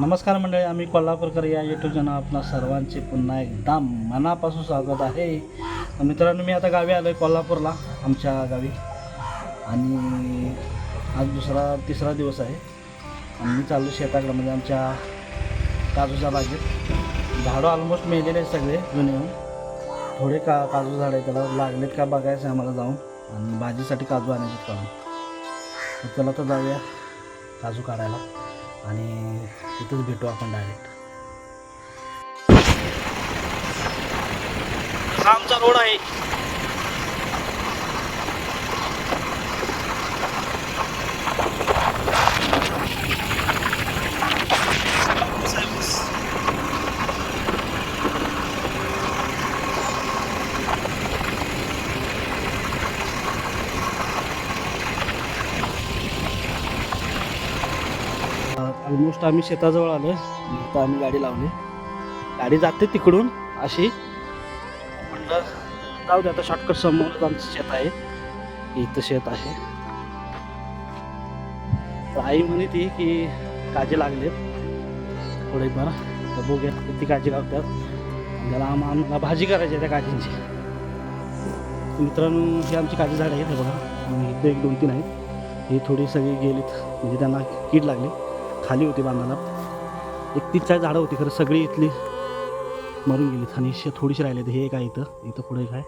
नमस्कार मंडळी आम्ही कोल्हापूरकर या यूट्यूब चॅनल आपणा सर्वांचे पुन्हा एकदा मनापासून स्वागत आहे. मित्रांनो मी आता गावी आलो आहे कोल्हापूरला आमच्या गावी. आणि आज दुसरा तिसरा दिवस आहे. आणि मी चाललो शेताकडे म्हणजे आमच्या काजूच्या बागेत. झाडं ऑलमोस्ट मेलेले आहेत सगळे जुने होऊन. थोडे का काजू झाड आहे त्याला लागलेत का बघायचं आहे आम्हाला जाऊन. आणि भाजीसाठी काजू आणायचे काढून. त्याला चला तर जाऊया काजू काढायला. आणि तिथंच भेटू आपण डायरेक्ट आमचा रोड आहे. आता आम्ही शेताजवळ आलो आता आम्ही गाडी लावली. गाडी जाते तिकडून अशी. म्हटलं जाऊ दे आता शॉर्टकट समोरच आमचं शेत आहे. इथं शेत आहे. तर आई म्हणे ती की काजी लागले. थोडे बरं तर बघूया किती काजी लावतात त्याला आम आम्हाला भाजी करायची आहे त्या काजींची. मित्रांनो ही आमची काजी झाडं आहेत हे बघा. इथं एक दोन तीन आहेत. ही थोडी सगळी गेलीत. म्हणजे त्यांना कीड लागली. खाली होती बांधाला एक तीन चार झाडं होती खरं सगळी इथली. मरून गेलीत आणि शे थोडीशी राहिली हे एक आहे इथं. इथं पुढे एक आहे.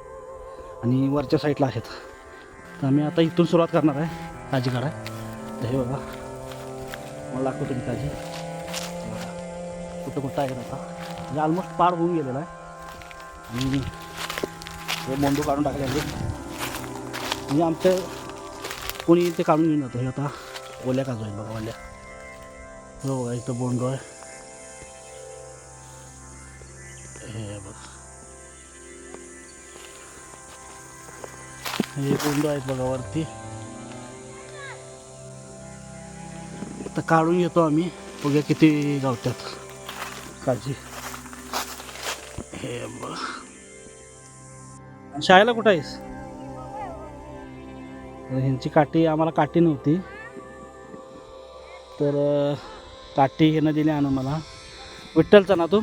आणि वरच्या साईडला आहेत. तर आम्ही आता इथून सुरुवात करणार आहे. ताजी काढाय तर हे बघा. मला दाखवतो मी ताजी. कुठं कुठं आहे आता. म्हणजे ऑलमोस्ट पाड होऊन गेलेला आहे. आणि हे मोंडू काढून टाकले म्हणजे आमचं कोणी ते काढून घेऊन जातं. हे आता ओल्या काजू आहेत बघा ओल्या. हो बघा इथं बोंडो आहे हे बघ हे बोंडो आहेत बघा वरती आता काढून येतो आम्ही बघूया किती गावतात काळजी हे बघ शाळेला कुठं आहेस ह्यांची काठी आम्हाला काठी नव्हती. तर काठी ह्यानं दिली आणून मला. विठ्ठलचा ना तू?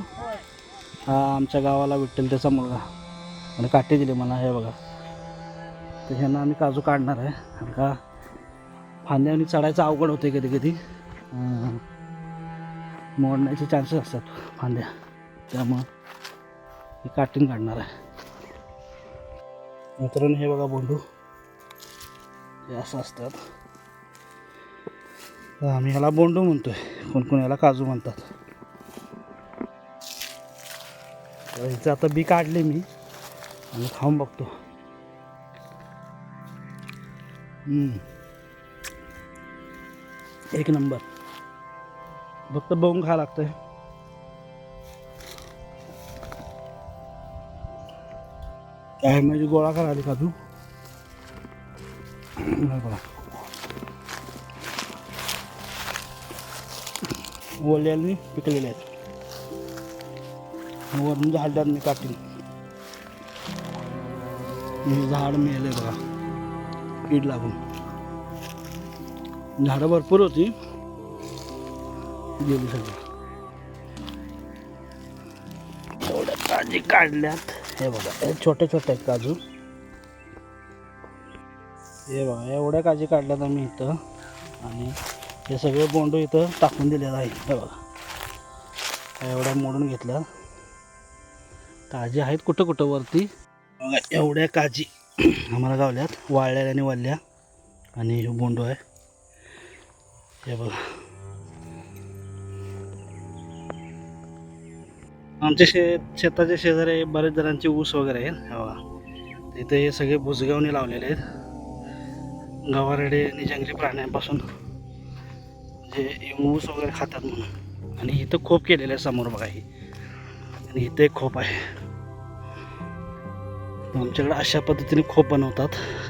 हा आमच्या गावाला विठ्ठल त्याचा मुलगा. आणि काठी दिली मला हे बघा. तर ह्यानं आम्ही काजू काढणार आहे. कारण का फांद्यावनी चढायचं अवघड होते कधी कधी. मोडण्याचे चान्सेस असतात फांद्या. त्यामुळं ही काठीन काढणार आहे. मित्रांनो हे बघा बोंडू. हे असं असतात. तर आम्ही ह्याला बोंडू म्हणतो कोण कोण याला काजू म्हणतात. तर ह्याचं आता बी काढले मी. आणि खाऊन बघतो. एक नंबर. फक्त बघून खा लागतंय. काय म्हणजे गोळा करायला काजू. हे बघा. ओल्याने पिकलेले आहेत वरून झाडात मी काढतील हे झाड मिळाले बघा. कीड लागून. झाडं भरपूर होती. गेली सगळी. एवढ्या काळजी काढल्यात. हे बघा हे छोटे छोटे आहेत काजू. हे बघा एवढ्या काळजी काढल्यात आम्ही इथं. आणि हे सगळे बोंडू इथं टाकून दिलेलं आहे. हे बघा. एवढ्या मोडून घेतल्या. काजी आहेत कुठं कुठं वरती? बघा एवढ्या काजी आम्हाला गावल्यात. वाळल्या आणि वाळल्या आणि हे बोंडू आहे. हे बघा. आमच्या शेत शेताच्या शेजारी बरेच जणांचे ऊस वगैरे आहेत. हे बघा. इथे हे सगळे भुसगावने लावलेले आहेत. गवारेडे आणि जंगली प्राण्यांपासून. जे ऊस वगैरे खातात म्हणून. आणि इथं खोप केलेलं आहे समोर बघा ही. आणि इथे एक खोप आहे. आमच्याकडे अशा पद्धतीने खोप बनवतात.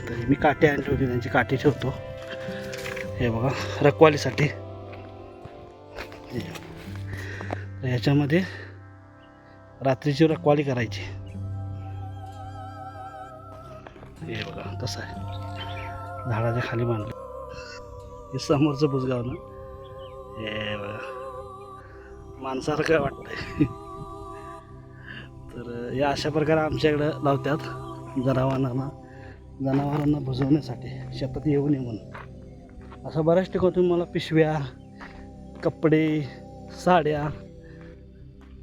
तर मी काटे आणली होती त्यांची काठी ठेवतो. हे बघा रखवालीसाठी. याच्यामध्ये तर ह्याच्यामध्ये रात्रीची रखवाली करायची. हे बघा कसं आहे. झाडाच्या खाली बांधलं. हे समोरचं बुजगाव ना? हे बघा. माणसासारखं वाटतंय. तर या अशा प्रकारे आमच्याकडं लावतात जनावरांना जनावरांना भुजवण्यासाठी शेतात येऊ नये म्हणून. असं बऱ्याच ठिकाणी मला पिशव्या कपडे साड्या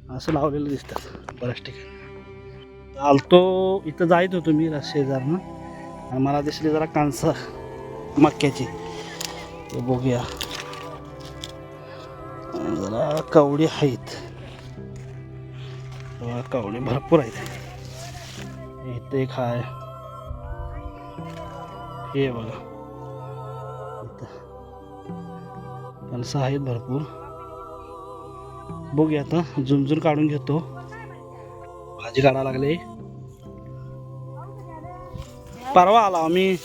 असं लावलेलं दिसतात बऱ्याच ठिकाणी. आलतो इथं जायत होतो मी शेजारनं. आणि मला दिसली जरा कांसा मक्याची. बघूया. जरा कावडी आहेत कावडी भरपूर आहेत. इथे एक आहे हे बघा. कणसं आहेत भरपूर. बघूया आता झुंझून काढून घेतो. भाजी काढायला लागले. परवा आला आम्ही.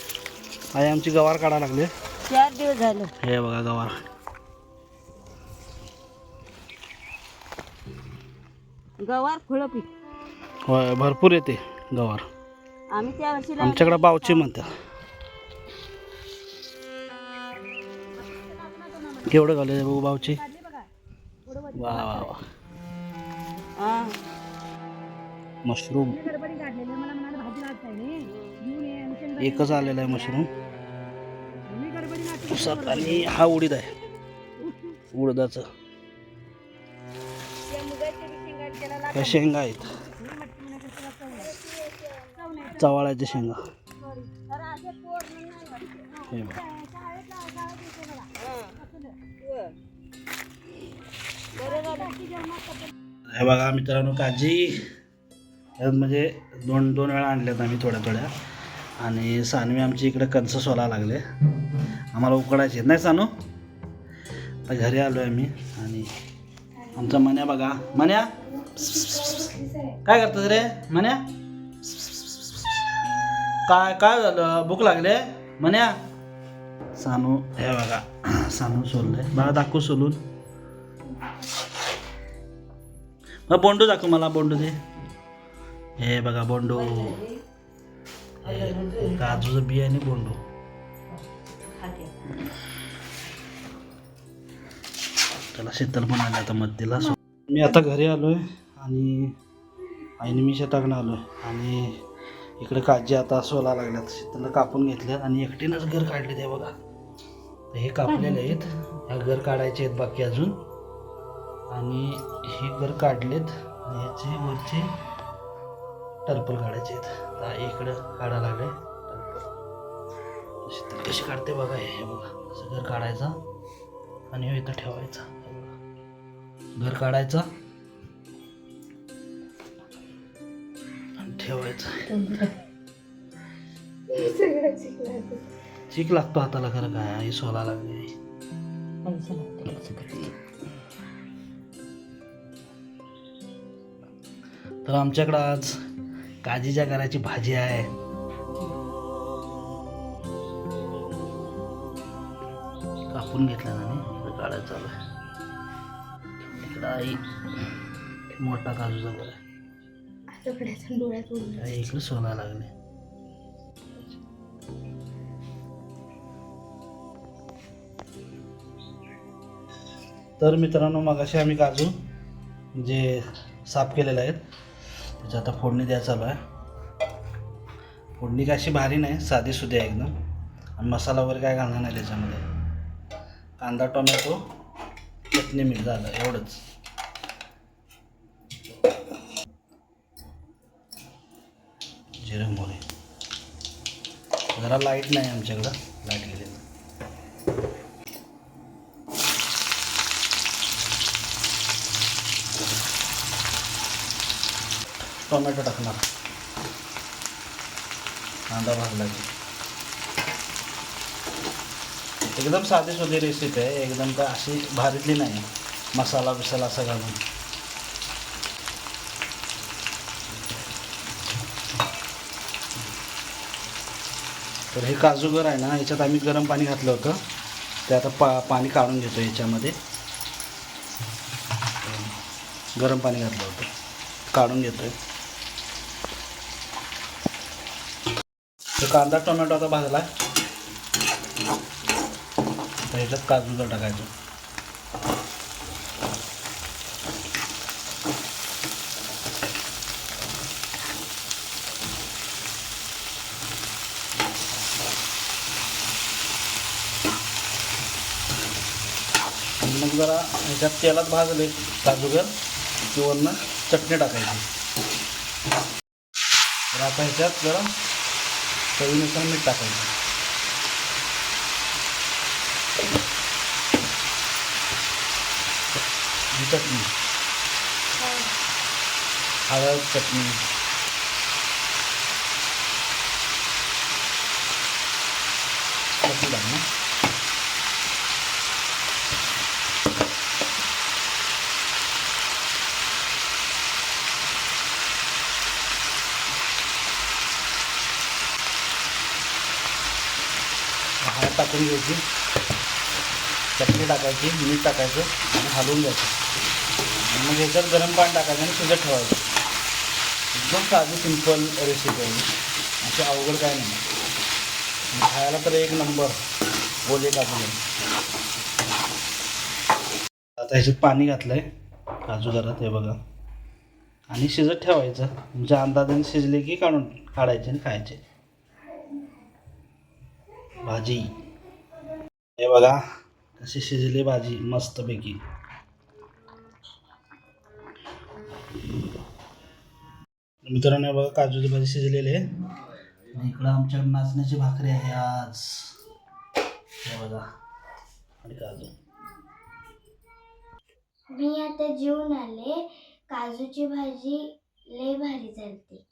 आई आमची गवार काढायला लागले. चार दिवस झालं. हे बघा गवार. गवार फळं पीक. होय भरपूर येते गवार. आम्ही त्या वर्षी लावलं. आमच्याकडे बावची म्हणतात. केवढं घाले बघू बावची. वा वा वा. हा. मशरूम. एकच आलेला आहे मशरूम. आणि हा उडीद आहे. उडदाचं. त्या शेंगा आहेत. चवाळ्याच्या शेंगा. हे बघा. मित्रांनो काजी. म्हणजे दोन दोन वेळा आणल्यात आम्ही थोड्या थोड्या. आणि सानवी आमची इकडे कणसं सोला लागले. आम्हाला उकडायचे नाही सानू? घरी आलो आहे आम्ही. आणि आमचा मन्या बघा. मन्या काय करतोस रे? म्हण्या काय काय झालं? भूक लागले? म्हण्या सानू हे बघा. सानू सोललंय. मला दाखवू सोलून. मग बोंडू दाखव मला बोंडू दे. हे बघा बोंडू. हे काजूचं बी आणि बोंडू. त्याला शीतल पण आले आता मध्यला मी आता घरी आलोय. आणि आईने मी शेताकडे आलो आणि इकडं काजी आता सोला लागल्यात. शीतलला कापून घेतल्यात आणि एकटीनंच घर काढले ते बघा. तर हे कापलेले आहेत. ह्या घर काढायचे आहेत बाकी अजून. आणि हे घर काढलेत. आणि ह्याचे वरचे टर्पल काढायचे आहेत. तर इकडं काढायला लागले. टर्पल शीतल कशी काढते बघा हे बघा. असं घर काढायचा आणि हे इथं ठेवायचा. घर काढायचा. चीक लागतो हाताला खरं काय? आई सोला लागली आई. तर आमच्याकडं आज काजीच्या घराची भाजी आहे. कापून घेतला ना मी. काढायचं चालू आहे. इकडं आई मोठा काजूचा घर आहे. आई इकडे सोला लागले तर मित्रांनो मगाशी आम्ही काजू जे साफ केलेले आहेत त्याची आता फोडणी द्यायला चालू आहे. फोडणी काय अशी भारी नाही साधी सुधी आहे एकदम. आणि मसाला वगैरे काय घालणार नाही त्याच्यामध्ये. कांदा टोमॅटो चटणी मीठ झालं एवढंच. जिरं मोहरी. जरा लाइट नाही आमच्याकडं लाइट गेलेलं टोमॅटो टाकणार. कांदा भाजला की. एकदम साधी सोधी रेसिपी आहे एकदम का अशी भारीतली नाही. मसाला बिसाला असा घालून. तर हे काजूगर आहे ना याच्यात आम्ही गरम पाणी घातलं होतं. ते आता पा पाणी काढून घेतो याच्यामध्ये. गरम पाणी घातलं होतं. काढून घेतोय. तर कांदा टोमॅटो आता भाजला तर ह्याच्यात काजूचं टाकायचं. मग जरा ह्याच्यात तेलात भाजले काजूगर की वरनं चटणी टाकायची. तर आता ह्याच्यात जरा चवीनुसार मीठ टाकायचं. ही चटणी. हळद चटणी. चटणी टाकणार ना हळद टाकून घ्यायची. चटणी टाकायची मीठ टाकायचं आणि हलवून द्यायचं मग ह्याच्यात गरम पाणी टाकायचं आणि शिजत ठेवायचं. एकदम साधी सिंपल रेसिपी आहे. अशी अवघड काय नाही. खायला तर एक नंबर ओले काजू आता ह्याच्यात पाणी घातलं आहे काजू घरात हे बघा. आणि शिजत ठेवायचं. तुमच्या अंदाजाने शिजले की काढून काढायचे आणि खायचे. भाजी. हे बघा. कशी शिजली भाजी मस्तपैकी. मित्रांनो हे बघा काजूची भाजी शिजलेली आहे. आणि इकडं आमच्याकडे नाचण्याची भाकरी आहे आज. हे बघा. आणि काजू. मी आता जेवून आले. काजूची भाजी लय भारी झालती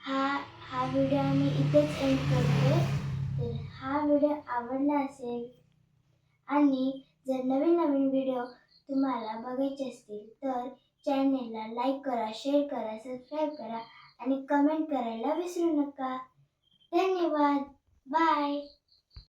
हा हा व्हिडिओ आम्ही इथेच एंड करतो. तर हा व्हिडिओ आवडला असेल आणि जर नवीन नवीन व्हिडिओ तुम्हाला बघायचे असतील तर चॅनेलला लाईक करा शेअर करा सबस्क्राईब करा आणि कमेंट करायला विसरू नका. धन्यवाद. बाय